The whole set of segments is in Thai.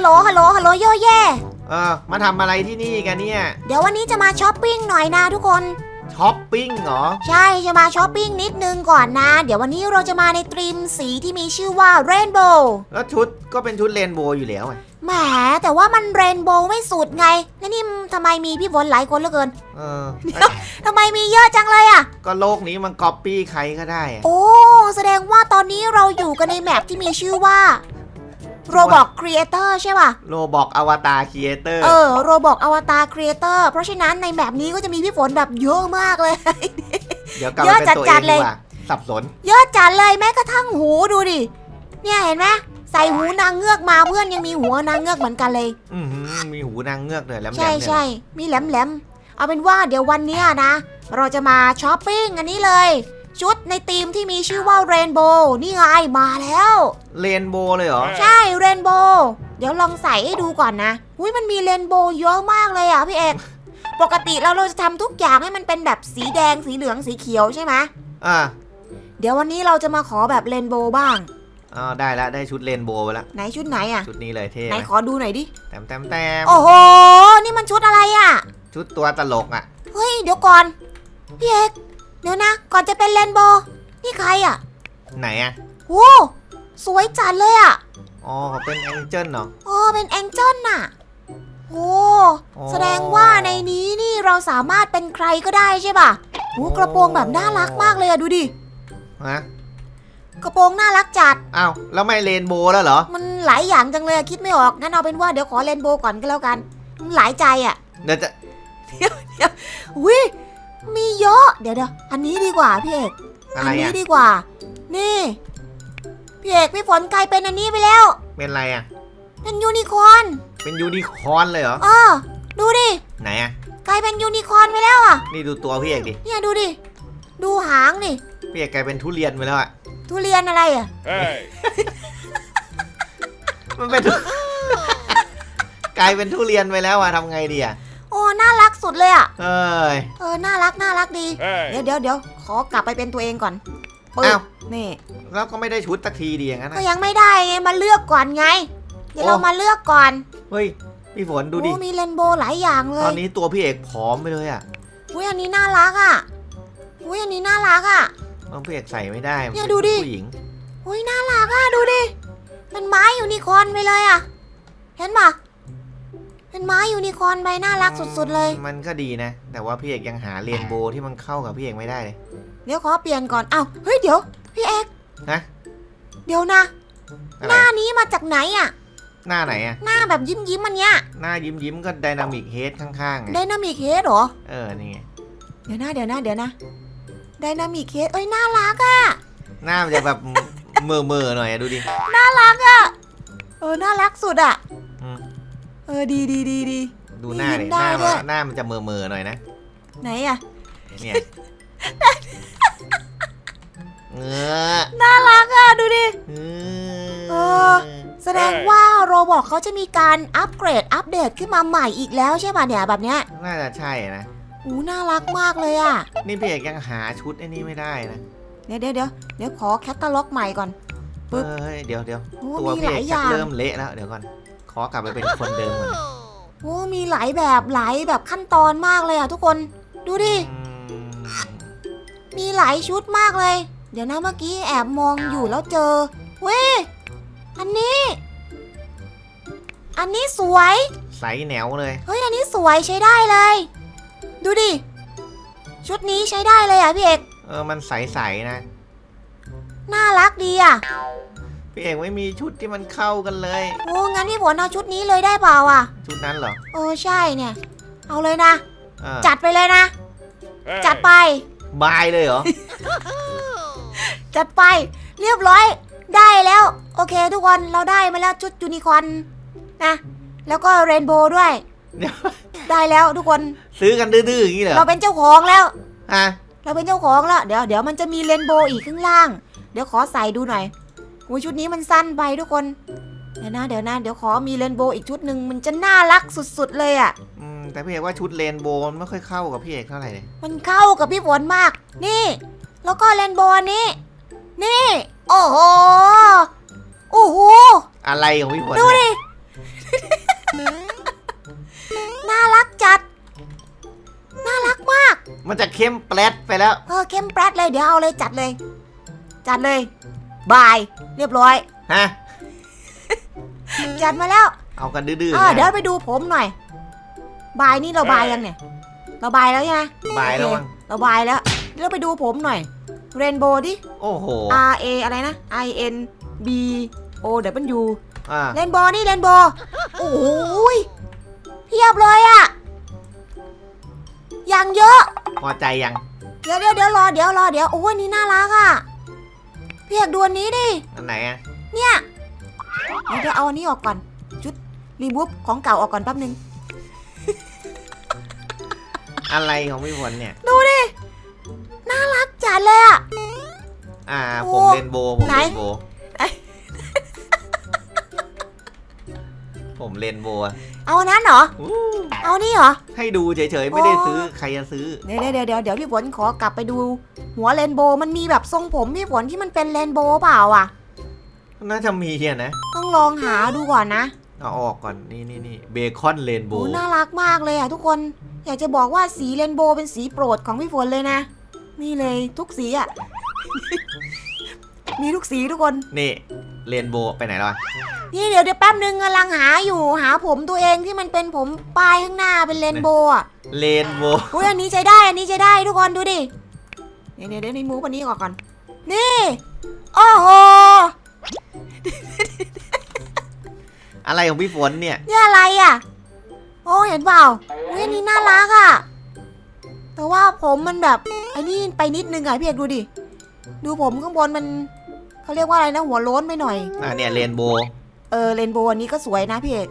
ฮัลโหลฮัลโหลฮัลโหลโยเย่เออมาทำอะไรที่นี่กันเนี่ยเดี๋ยววันนี้จะมาช้อปปิ้งหน่อยนะทุกคน ช้อปปิ้งเหรอ ใช่จะมาช้อปปิ้งนิดนึงก่อนนะ เดี๋ยววันนี้เราจะมาในตรีมสีที่มีชื่อว่าเรนโบว์แล้วชุดก็เป็นชุดเรนโบว์อยู่แล้วไงแหมแต่ว่ามันเรนโบว์ไม่สุดไงนั่นนี่ทำไมมีพี่ฝนหลายคนเหลือเกินเออทำไมมีเยอะจังเลยอะก็โลกนี้มันก๊อปปี้ใครก็ได้อะโอ้แสดงว่าตอนนี้เราอยู่กันในแมปที่มีชื่อว่า Roblox Creator ใช่ป่ะโลบอกอวตารครีเอเตอร์ เออ Roblox Avatar Creator เพราะฉะนั้นในแมปนี้ก็จะมีพี่ฝนแบบเยอะมากเลย เดี๋ยวกลับเยมาอะเป็นตัวเอจังดๆเลดียกว่าสับสน เยอะจัดเลยแม้กระทั่งหูดูดิ เนี่ยเห็นไหมใส่หูนางเงือกมาเพื่อนยังมีหัวนางเงือกเหมือนกันเลย อือหือมีหูนางเงือกเลยแหลมๆใช่เนี่ยใช่มีแหลมแหลมๆเอาเป็นว่าเดี๋ยววันเนี้ยนะ เราจะมาช้อปปิ้งอันนี้เลย ชุดในธีมที่มีชื่อว่าเรนโบว์นี่ไงมาแล้ว เรนโบว์เลยเหรอ ใช่เรนโบว์เดี๋ยวลองใส่ให้ดูก่อนนะอุ้ยมันมีเรนโบว์เยอะมากเลยอะพี่เอกปกติเราเราจะทำทุกอย่างให้มันเป็นแบบสีแดงสีเหลืองสีเขียวใช่ไหมอ่าเดี๋ยววันนี้เราจะมาขอแบบเรนโบว์บ้างอ๋อได้ละได้ชุดเรนโบว์ไปละไหนชุดไหนอะชุดนี้เลยเท่ไหนไหมขอดูหน่อยดิแต้มแต้มแต้มโอ้โหนี่มันชุดอะไรอะ ชุดตัวตลกอะเฮ้ยเดี๋ยวก่อนพี่เอก เดี๋ยวนะ ก่อนจะเป็นเรนโบว์นี่ใครอะไหนอะโอ้สวยจัดเลยอะอ๋อเขาเป็นแองเจิลเหรอ โอ้เป็นแองเจิลน่ะโอ้อ๋อแสดงว่าในนี้นี่เราสามารถเป็นใครก็ได้ใช่ป่ะโอ้กระโปรงแบบน่ารักมากเลยอะดูดิ ฮะกระโปรงน่ารักจัด อ้าวแล้วไม่เรนโบว์แล้วเหรอ มันหลายอย่างจังเลยอะคิดไม่ออก งั้นเอาเป็นว่าเดี๋ยวขอเรนโบว์ก่อนก็แล้วกันมันหลายใจอะเดี๋ยวจะอุ้ย มีเยอะ เดี๋ยวเดี๋ยวอันนี้ดีกว่าพี่เอก อะไรนี้อะ ดีกว่า นี่ พี่เอกพี่ฝนกลายเป็นอันนี้ไปแล้ว เป็นอะไรอะ เป็นยูนิคอร์นเป็นยูนิคอร์นเลยเหรอ เออ ดูดิ ไหนอะ กลายเป็นยูนิคอร์นไปแล้วอะ นี่ดูตัวพี่เอกดิ เนี่ยดูดิ ดูหางนี่พี่เอกกลายเป็นทุเรียนไปแล้วอะ ทุเรียนอะไรอะ Hey! มันเป็นทุ กลายเป็นทุเรียนไปแล้วอะทำไงดีอะ โอ้น่ารักสุดเลยอะ เอ้ย เออ น่ารัก น่ารักดี เดี๋ยว Hey! เดี๋ยวเดี๋ยวขอกลับไปเป็นตัวเองก่อนปึ๊บอ้าว นี่ แล้วก็ไม่ได้ชุดสักทีดีอย่างนั้นก็อะยังไม่ได้ไงมาเลือกก่อนไง เดี๋ยวโอ้ เรามาเลือกก่อนเฮ้ย พี่ฝนดูดิ โอ้มีเรนโบว์หลายอย่างเลตอยนนี้ตัวพี่เอกผอมไปเลยอะอุ้ยอันนี้น่ารักอะอุ้ยอันนี้น่ารักอะ น้องพี่เอกใส่ไม่ได้เนี่ยมัดูดิป็ผู้หญิง อุ้ยน่ารักอะดูดิเป็นไม้ยูนิคอร์นไปเลยอะ เห็นปะ เป็นไม้ยูนิคอร์นไปน่ารักสุดๆเลย มันก็ดีนะ แต่ว่าพี่เอกยังหาเรนโบว์ที่มันเข้ากับพี่เอกไม่ได้เลยเดี๋ยวขอเปลี่ยนก่อนเอ้าเฮ้ยเดี๋ยว พี่เอกฮะเดี๋ยวนะ อะไรหน้านี้มาจากไหนอะหน้าไหนอะหน้าแบบยิ้มยิ้มๆอันเนี้ยหน้ายิ้มยิ้มๆก็ไดนามิกเฮดข้างๆไงไดนามิกเฮดเหรอ เออนี่ไงเดี๋ยวนะเดี๋ยวนะเดี๋ยวนะไดนามิกเฮดเอ้ยน่ารักอะหน้ามันจะแบบ เมื่อเมื่อๆหน่อยอะดูดิน่ารักอะเออน่ารักสุดอะ อืมเออดีดีดีดี ดูหน้ายิ้ดิมหได้น้าด้มัวย นหน้ามันจะเมื่อเมื่อๆหน่อยนะ ไหนอะเนี่ยเงือน่ารักอะดูดิเอเออ แสดงว่าโรบอกเขาจะมีการอัปเกรดอัปเดตขึ้นมาใหม่อีกแล้วใช่ป่ะเนี่ยแบบเนี้ยน่าจะใช่นะ อู้น่ารักมากเลยอะนี่พี่เอกยังหาชุดไอ้นี่ไม่ได้นะเดี๋ยวเดี๋ยวเดี๋ยวเดี๋ยวขอแคตตาล็อกใหม่ก่อน ปึ๊บ เอ้ยเดี๋ยวเดี๋ยวโอ้ตัวมีพี่หเอลายกอชักย่าง เริ่มเละแล้วเดี๋ยวก่อน ขอกลับไปเป็นคนเดิมก่อนโอ้มีหลายแบบหลายแบบขั้นตอนมากเลยอะทุกคน ดูดิอืมมีหลายชุดมากเลย เดี๋ยวนะเมื่อกี้แอบมองอยู่แล้วเจอ เว้ย อันนี้ อันนี้สวย ใสแหนวเลย เฮ้ย อันนี้สวยใช้ได้เลย ดูดิ ชุดนี้ใช้ได้เลยอะพี่เอก เออ มันใสๆนะ น่ารักดีอะ พี่เอกไม่มีชุดที่มันเข้ากันเลย โอ้งั้นพี่ฝนเอาชุดนี้เลยได้เปล่าอะชุดนั้นเหรอเออใช่เนี่ย เอาเลยนะเออจัดไปเลยนะ Hey! จัดไป บายเลยเหรอ จัดไป เรียบร้อย ได้แล้ว โอเค ทุกคนเราได้มาแล้วชุดยูนิคอร์นนะ แล้วก็เรนโบว์ด้วย เดี๋ยว ได้แล้วทุกคนซื้อกันดื้อๆอย่างนี้เหรอเราเป็นเจ้าของแล้วฮะเราเป็นเจ้าของแล้ว เดี๋ยวเดี๋ยวมันจะมีเรนโบว์อีกข้างล่าง เดี๋ยวขอใส่ดูหน่อยโอ้ยชุดนี้มันสั้นไปทุกคนเดี๋ยวนะเดี๋ยวนะเดี๋ยวขอมีเรนโบว์อีกชุดหนึ่งมันจะน่ารักสุดๆเลยอะ อืมแต่พี่เอกว่าชุดเรนโบว์มันไม่ค่อยเข้ากับพี่เอกเท่าไหร่เลยมันเข้ากับพี่ฝนมาก นี่ แล้วก็เรนโบว์อันนี้ นี่ โอ้โหโอ้โหอะไรของพี่ฝนดูเนี่ยดิ น่ารักจัด น่ารักมาก มันจะเข้มแปลดไปแล้ว เออเข้มแปรดเลยเดี๋ยวเอาเลยจัดเลย จัดเลย บาย เรียบร้อย ฮะ จัดมาแล้วเอากันดื้อเอๆอนะเดี๋ยวไปดูผมหน่อย บายนี่เราบายยังเนี่ย เราบายแล้วใช่ไหมบายแล้วโอมั้งเคเราบายแล้วเดี๋ยวเราไปดูผมหน่อยเรนโบว์ดิ โอ้โห R A อะไรนะ I N B O W อ่าเรนโบว์นี่เรนโบว์โอ้โหยเพียบเลยอะอย่างเยอะ พอใจยัง เดี๋ยวเดี๋ยวเดี๋ยวรอเดี๋ยวรอเดี๋ยวโอ้ยนี่น่ารักอะ พี่อยากดูอันนี้ดิ อันไหนอะเนี่ยเดี๋ยวเดี๋ยวเอาอันนี้ออกก่อนชุดรีบูฟของเก่าออกก่อนแป๊บนึง อะไรของพี่ฝนเนี่ย ดูดิ น่ารักจัดเลยอะ อ่าโอ้ผมเรนโบว์ผมไหน เรนโบว์ ผมเรนโบว์อะเอาอันนั้นเหรอ อู้เอานี่เหรอ ให้ดูเฉยๆ ไม่ได้ซื้อใครจะซื้อ เดี๋ยวเดี๋ยวเดี๋ยวเดี๋ยวพี่ฝนขอกลับไปดู หัวเรนโบว์มันมีแบบทรงผมพี่ฝนที่มันเป็นเรนโบว์เปล่าอะ น่าจะมีอะนะ ต้องลองหาดูก่อนนะเอาออกก่อนนี่นี่นี่เบคอนเรนโบโอ้ว์น่ารักมากเลยอะทุกคน อยากจะบอกว่าสีเรนโบว์เป็นสีโปรดของพี่ฝนเลยนะ นี่เลยทุกสีอะ มีทุกสีทุกคน นี่ เรนโบว์ไปไหนแล้วอะนี่เดี๋ยวเดี๋ยวแป๊บนึงกำลังหาอยู่หาผมตัวเองที่มันเป็นผมปลายข้างหน้าเป็นเรนโบว์อะเรนโบว์อุ้ยอันนี้ใช้ได้อันนี้ใช้ได้ทุกคนดูดิเดี๋ยวเดี๋ยวเดี๋ยวนี่มูฟอันนี้ก่อนก่อนนี่โอ้โหอะไรของพี่ฝนเนี่ยนี่อะไรอะ โอ้เห็นเปล่าอุ้ยอันนี้น่ารักอะแต่ว่าผมมันแบบไอ้นี่ไปนิดนึงอะพี่เอกดูดิดูผมข้างบนมัน เขาเรียกว่าอะไรนะหัวโล้นไปหน่อย อ่าเนี่ยเรนโบว์ เออเรนโบว์อันนี้ก็สวยนะพี่เอก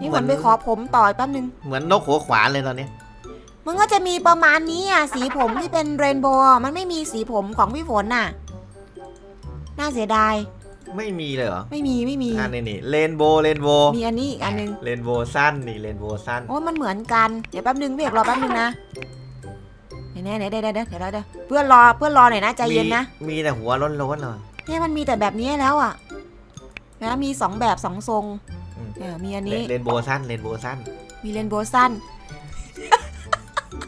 นี่เหฝมือนนไปขอผมต่อยแป๊บนึงเหมือนนกหัวขวานเลยตอนนี้ มันก็จะมีประมาณนี้อะสีผมที่เป็นเรนโบว์อะมันไม่มีสีผมของพี่ฝนน่ะ น่าเสียดายไม่มีเลยเหรอไม่มีไม่มี อ่านี่นี่เรนโบว์เรนโบว์มีอันนี้อีกอันนึง เรนโบว์สั้นนี่เรนโบว์สั้น โอ้ยมันเหมือนกัน เดี๋ยวแป๊บนึงพี่เอกรอแป๊บนึงนะเดี๋ยวเดี๋ยวเดี๋ยวเดี๋ยวเดี๋ยวเดี๋ยวเพื่อนรอเพื่อนรอหน่อยนะใจเย็นนะ มีมีแต่หัวโล้นๆเลย เนี่ยมันมีแต่แบบนี้แล้วอะนะมีสองแบบสองทรงอืมเนี่ยมีอันนี้เรนโบว์สั้นเรนโบว์สั้นมีเรนโบว์สั้น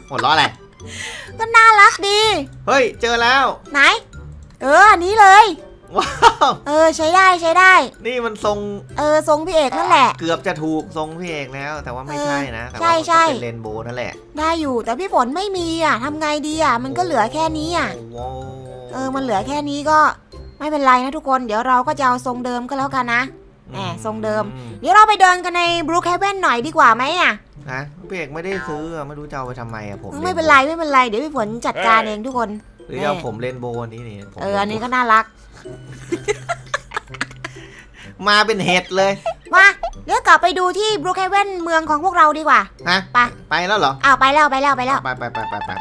หัวล้ออะไร ก็น่ารักดี เฮ้ย เจอแล้ว ไหน เอออันนี้เลย ว้าว เออใช้ได้ใช้ได้ นี่มันทรงเออทรงพี่เอกนั่นแหละ เกือบจะถูกทรงพี่เอกแล้ว แต่ว่าไม่ใช่นะ แต่ใช่ว่ามันใช่ก็เป็นเรนโบว์นั่นแหละได้อยู่แต่พี่ฝนไม่มีอะทำไงดีอะ มันก็เหลือแค่นี้อะ โอ้โหเออมันเหลือแค่นี้ก็ ไม่เป็นไรนะทุกคนเดี๋ยวเราก็จะเอาทรงเดิมก็แล้วกันนะแหม่ทรงเดิมอืเดี๋ยวเราไปเดินกันในบรูคเฮเวนหน่อยดีกว่าไหมอะนะพี่เอกไม่ได้ซื้ออะไม่รู้จะเอาไปทำไมอะผมไม่เป็นไรไม่เป็นไรเดี๋ยวพี่ฝนจัดการเองทุกคน หรือจะเอาแม่ผมเรนโบว์อันนี้นี่ผมเอออันนี้ก็น่ารักมาเป็นเห็ดเลยมาเดี๋ยวกลับไปดูที่บรูคเฮเวนเมืองของพวกเราดีกว่าฮะไปไปแล้วเหรออ้าวไปแล้วไปแล้วไปแล้วไปไปไปไปไป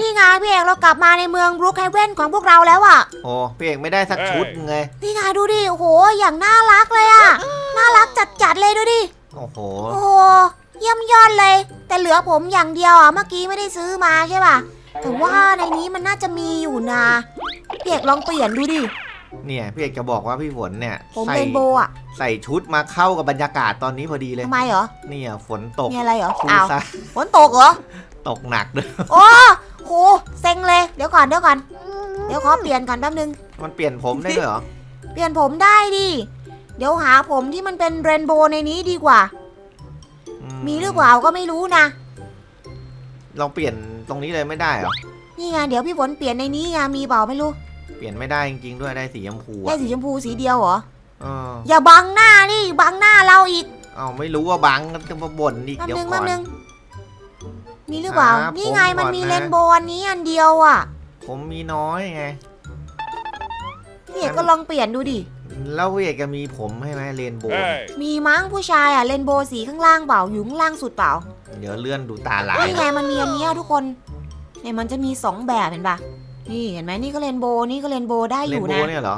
นี่ไงพี่เอกเรากลับมาในเมืองบรูคเฮเวนของพวกเราแล้วอะโอ้พี่เอกไม่ได้สักชุดไงนี่ไงดูดิโอ้โหอย่างน่ารักเลยอะน่ารักจัดๆเลยดูดิโอ้โหโอ้โหเยี่ยมยอดเลย แต่เหลือผมอย่างเดียวอะเมื่อกี้ไม่ได้ซื้อมาใช่ป่ะแต่ว่าในนี้มันน่าจะมีอยู่นะพี่เอกลองเปลี่ยนดูดิเนี่ยพี่เอกจะบอกว่าพี่ฝนเนี่ยผมใส่เรนโบว์อะใส่ชุดมาเข้ากับบรรยากาศตอนนี้พอดีเลยทำไมเหรอเนี่ยฝนตกมีอะไรเหรอชูอ้าวซะฝนตกเหรอตกหนักด้วยโอ้ โหเซ็งเลย เดี๋ยวก่อนเดี๋ยวก่อน เดี๋ยวขอเปลี่ยนก่อนแป๊บนึง มันเปลี่ยนผมได้ด้วยเหรอ เปลี่ยนผมได้ดิ เดี๋ยวหาผมที่มันเป็นเรนโบว์ในนี้ดีกว่าอืมีหรือเปล่าก็ไม่รู้นะ ลองเปลี่ยนตรงนี้เลยไม่ได้เหรอ นี่ไงเดี๋ยวพี่ฝนเปลี่ยนในนี้ไงมีเปล่าไม่รู้ เปลี่ยนไม่ได้จริงๆด้วยได้สีชมพูได้อะสีชมพูสีเดียวเหรอ เอออย่าบังหน้านี่บังหน้าเราอีก เอาไม่รู้ว่าบังก็จะมาบ่นอีกแป๊บเดี๋ยวนึงก่แป๊อบนนึง มีหรือเปล่าครับนี่ไงผมมันก่อนมีนะเรนโบว์อันนี้อันเดียวอะผมมีน้อยไง พี่เอกก็ลองเปลี่ยนดูดิ แล้วพี่เอกจะมีผมให้ไหมเรนโบว์ Hey! มีมั้งผู้ชายอะเรนโบว์สีข้างล่างเปล่าอยู่ข้างล่างสุดเปล่า เดี๋ยวเลื่อนดูตาลายนี่ไงมันมีอันเนี้ยทุกคนเนี่ยมันจะมีสองแบบเห็นปะนี่เห็นไหมนี่ก็เรนโบว์นี่ก็เรนโบว์ได้อเรนยู่โบนะ ว์เนี่ยเหรอ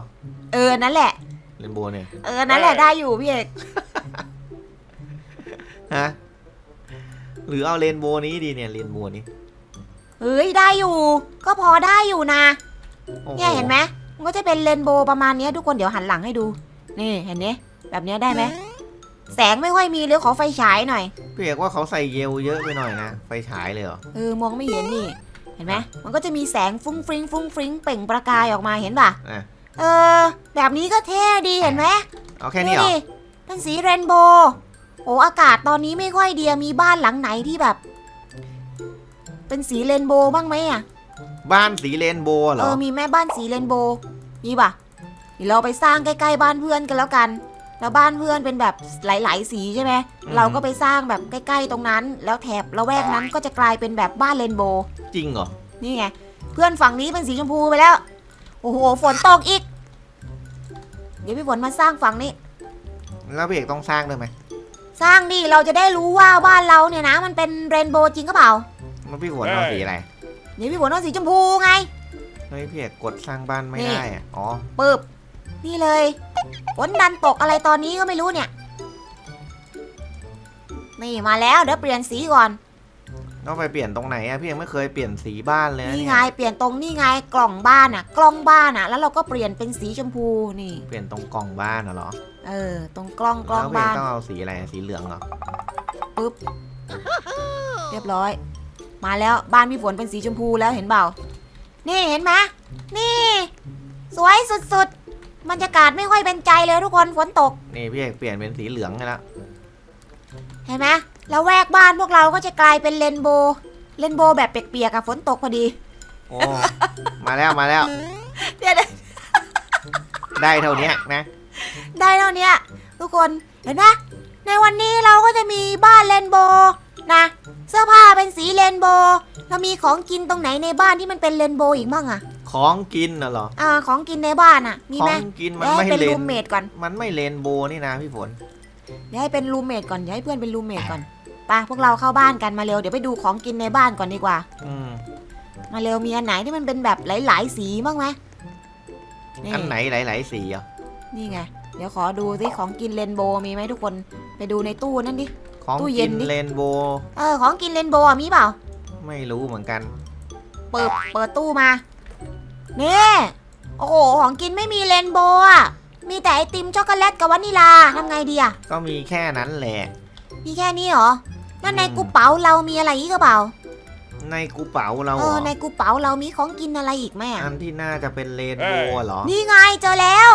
เออนั่นแหละ เรนโบว์เนี่ยเออนั่นแหละได้อยู่พี่เอกฮะ หรือเอาเรนโบว์นี้ดีเนี่ยเรนโบว์นี้เฮ้ยได้อยู่ ก็พอได้อยู่นะ โอ้โเนี่ยเห็นไหมมันก็จะเป็นเรนโบว์ประมาณเนี้ยทุกคนเดี๋ยวหันหลังให้ดู นี่เห็นไหมแบบเนี้ยได้ไหมแสงไม่ค่อยมีเลยขอไฟฉายหน่อย พี่เอกว่าเขาใส่เยลเยอะไปหน่อยนะ ไฟฉายเลยเหรอ เออมองไม่เห็นนี่เห็นไหมมันก็จะมีแสงฟุ้งฟริ้งฟุ้งฟริ้งเปล่งประกายออกมาเห็นป่ะอะ เออ แบบนี้ก็เท่ดีเห็นไหมเอาแค่นี้เหรอ ดูดิเป็นสีเรนโบว์ โอ้อากาศตอนนี้ไม่ค่อยเดียมีบ้านหลังไหนที่แบบ เป็นสีเรนโบว์บ้างไหมอะบ้านสีเรนโบว์เหรเอออมีแม่บ้านสีเรนโบว์มีป่ะเดี๋ยวเราไปสร้างใกล้ๆบ้านเพื่อนกันแล้วกัน แล้วบ้านเพื่อนเป็นแบบหลาย ๆ สีใช่ไหมเราก็ไปสร้างแบบใกล้ ๆ ตรงนั้น แล้วแถบละแวกนั้นก็จะกลายเป็นแบบบ้านเรนโบว์ จริงเหรอนี่ไง เพื่อนฝั่งนี้เป็นสีชมพูไปแล้ว โอ้โห ฝนตกอีก เดี๋ยวพี่ฝนมาสร้างฝั่งนี้ แล้วพี่เอกต้องสร้างด้วยไหม สร้างดิเราจะได้รู้ว่าบ้านเราเนี่ยนะ มันเป็นเรนโบว์จริงก็เปล่ามันพี่ฝนเอาสีอะไรเดี๋ยวพี่ฝนเอาสีชมพูไง เฮ้ยพี่เอกกดสร้างบ้านไม่นี่ได้อะอ๋อปึ๊บนี่เลยฝนดันตกอะไรตอนนี้ก็ไม่รู้เนี่ย นี่มาแล้วเดี๋ยวเปลี่ยนสีก่อนต้องไปเปลี่ยนตรงไหนอะพี่เอกไม่เคยเปลี่ยนสีบ้านเลยนะนี่เนี่ยไงเปลี่ยนตรงนี่ไงกล่องบ้านอะกล้องบ้านอะแล้วเราก็เปลี่ยนเป็นสีชมพูนี่ เปลี่ยนตรงกล่องบ้านน่ะเหรอ เออ ตรงกล้องกล้องแล้วพี่เอกบ้าน ต้องเอาสีอะไรสีเหลืองเหรอเรียบร้อย มาแล้วบ้านพี่ฝนเป็นสีชมพูแล้วเห็นเปล่า นี่เห็นไหมนี่ สวยสุดๆบรรยากาศไม่ค่อยเป็นใจเลยทุกคนฝนตก นี่พี่เอกเปลี่ยนเป็นสีเหลืองให้แล้วเห็นไหมแล้วแวกบ้านพวกเราก็จะกลายเป็นเรนโบว์เรนโบว์แบบเปียกๆกับฝนตกพอดี โอ้มาแล้วมาแล้ว เดี๋ยวได้เท่านี้นะ ได้แล้วเนี่ย ทุกคนเห็นไหมในวันนี้เราก็จะมีบ้านเรนโบว์นะ เสื้อผ้าเป็นสีเรนโบว์เรามีของกินตรงไหนในบ้านที่มันเป็นเรนโบว์อีกมั่งอะของกินน่ะเหรออ่าของกินในบ้านอะมีขอไหมงกินมันเดี๋ยวไม่ให้เป็นเลรูนมเมทก่อนมันไม่เลนโบว์นี่นะพี่ฝนเดี๋ยวให้เป็นรูมเมทก่อนเดี๋ยวให้เพื่อนเป็นรูมเมทก่อนไปพวกเราเข้าบ้านกันมาเร็วเดี๋ยวไปดูของกินในบ้านก่อนดีกว่า อืมมาเร็วมีอันไหนที่มันเป็นแบบหลาย ๆ สีบ้างไหมนี่อันไหนหลาย ๆ สีอะ นี่ไง เดี๋ยวขอดูสิของกินเรนโบว์มีไหมทุกคน ไปดูในตู้นั่นดิ ของตู้เย็กินนดิเลนโบว์เออ ของกินเรนโบว์อะมีเปล่า ไม่รู้เหมือนกัน เปิด เปิดตู้มานี่โอ้โห ของกินไม่มีเรนโบว์อะมีแต่ไอติมช็อกโกแลตกับวานิลาทำไงดีอะก็มีแค่นั้นแหละ มีแค่นี้เหรอ นั่นในอืมกระเป๋าเรามีอะไรอีกหรือเปล่า ในกูเป๋าเราเอเหรออ ในกระเป๋าเรามีของกินอะไรอีกไหมอะอันที่น่าจะเป็นเลนโบว์เหรอ นี่ไงเจอแล้ว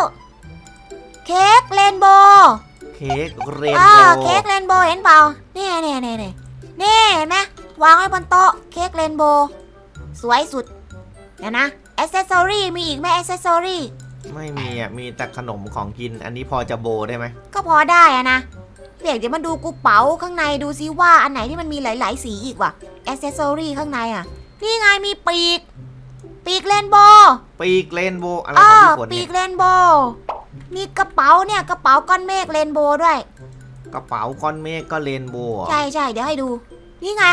เค้กเรนโบว์เค้กเรนอ่าโบว์เค้กเรนโบว์เห็นเปล่านี่นี่นี่นี่นี่เห็นไหมวางไว้บนโต๊ะเค้กเรนโบว์สวยสุดเดี๋ยวนะอ c เซสซอรี่มีอีกไหมอ c เซสซอรี่ไม่มีอะมีแต่ขนมของกิน อันนี้พอจะโบว์ได้ไหมก็พอได้อะนะเดี๋ยวเดี๋ยวมาดูกูเป๋าข้างในดูซิว่าอันไหนที่มันมีหลาย ๆ สีอีกว่ะอ c เซสซอรี่ข้างในอะ นี่ไงมีปีก ปีกเรนโบว์ปีกเรนโบว์อะไรอ๋ขอองพี่ฝนปีเนี่ยกเรนโบว์ มีกระเป๋าเนี่ยกระเป๋าก้อนเมฆเรนโบว์ด้วย กระเป๋าก้อนเมฆก็เรนโบว์เหรอใช่ใช่เดี๋ยวให้ดู นี่ไง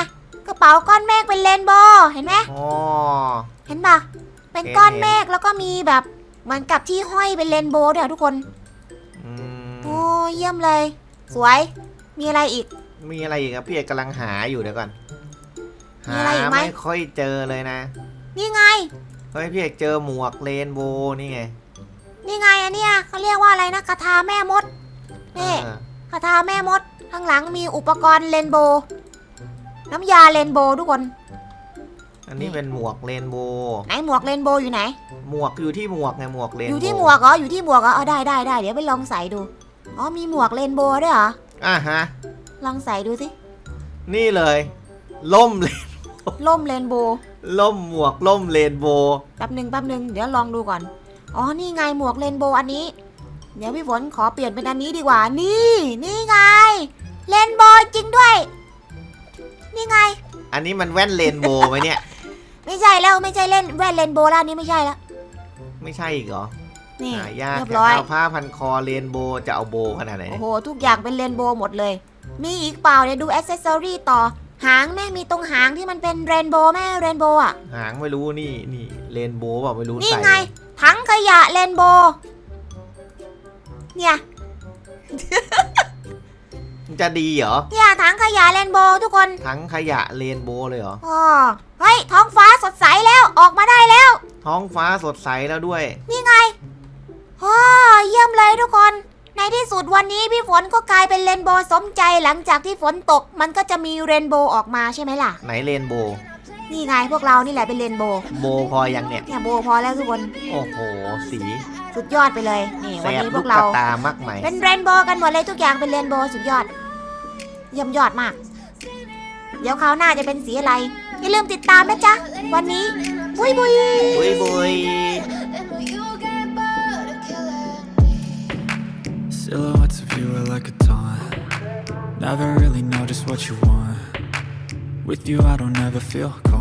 กระเป๋าก้อนเมฆเป็นเรนโบว์เห็นไหมอ๋อ เห็นปะเป็นเห็นก้อนเห็น เมฆแล้วก็มีแบบเหมือนกับที่ห้อยเป็นเรนโบว์ด้วยอะทุกคนอืมโอ้เยี่ยมเลย สวย มีอะไรอีก มีอะไรอีกครับพี่เอกกำลังหาอยู่เดี๋ยวก่อนมีหาอะไรอีกไหม ไม่ค่อยเจอเลยนะนี่ไง เฮ้ยพี่เอกเจอหมวกเรนโบว์นี่ไง นี่ไงอันเนี้ยเขาเรียกว่าอะไรนะคาถาแม่มดนี่เออคาถาแม่มด ข้างหลังมีอุปกรณ์เรนโบว์น้ำยาเรนโบว์ทุกคน อันนี้เป็นหมวกเรนโบว์ไหนหมวกเรนโบว์อยู่ไหน หมวกอยู่ที่หมวกไงหมวกเรนอโบว์ยู่ที่หมวกเหรออยู่ที่หมวกเหรอเออได้ได้ได้เดี๋ยวไปลองใส่ดูอ๋อมีหมวกเรนโบว์ด้วยเหรออะฮะ ลองใส่ดูสินี่เลย ล่มเลยล่มเรนโบว์ล่มหมวกล่มเรนโบว์แป๊บหนึ่งแป๊บหนึ่งเดี๋ยวลองดูก่อน อ๋อ นี่ไงหมวกเรนโบว์อันนี้ เดี๋ยวพี่ฝนขอเปลี่ยนเป็นอันนี้ดีกว่า นี่ นี่ไง เรนโบว์จริงด้วย นี่ไง อันนี้มันแว่นเรนโบว์ไหมเนี่ย ไม่ใช่แล้วไม่ใช่เล่นแว่นเรนโบว์แล้วอันนี้ไม่ใช่แล้ว ไม่ใช่อีกเหรอนี่หายากเรียบร้อย เอาผ้าพันคอเรนโบว์จะเอาโบว์ขนาดไหนโอ้เนี่ยโห ทุกอย่างเป็นเรนโบว์หมดเลย มีอีกเปล่าเดี๋ยวดูอ c เซสซอรี่ต่อ หางแม่มีตรงหางที่มันเป็นเรนโบว์แม่เรนโบว์อะ หางไม่รู้นี่นี่เรนโบว์เปล่าไม่รู้นี่ใส่ไงถังข ยะเรนโบว์เนี่ยมันจะดีเหรอ เนี่ยถังขยะเรนโบว์ทุกคนทั้งขยะเรนโบว์เลยเหรอ อ๋อเฮ้ย ท้องฟ้าสดใสแล้วออกมาได้แล้ว ท้องฟ้าสดใสแล้วด้วย นี่ไงโอ้เยี่ยมเลยทุกคน ในที่สุดวันนี้พี่ฝนก็กลายเป็นเรนโบว์สมใจหลังจากที่ฝนตก มันก็จะมีเรนโบว์ออกมาใช่ไหมล่ะ ไหนเรนโบว์ นี่ไงพวกเรานี่แหละเป็นเรนโบว์โบว์พอยังเนี่ย เนี่ยโบว์พอแล้วทุกคน โอ้โห สีสุดยอดไปเลย นี่แสวันบนี้พลูวกกกเราระตามากไหมายเป็นเรนโบว์กันหมดเลยทุกอย่างเป็นเรนโบว์สุดยอด เยี่ยมยอดมาก เดี๋ยวคราวหน้าจะเป็นสีอะไร อย่าลืมติดตามนะจ๊ะ วันนี้ บุยบุย บุยบุย Silhouettes of you are like a taunt. Never really know just what you want. With you, I don't ever feel cold.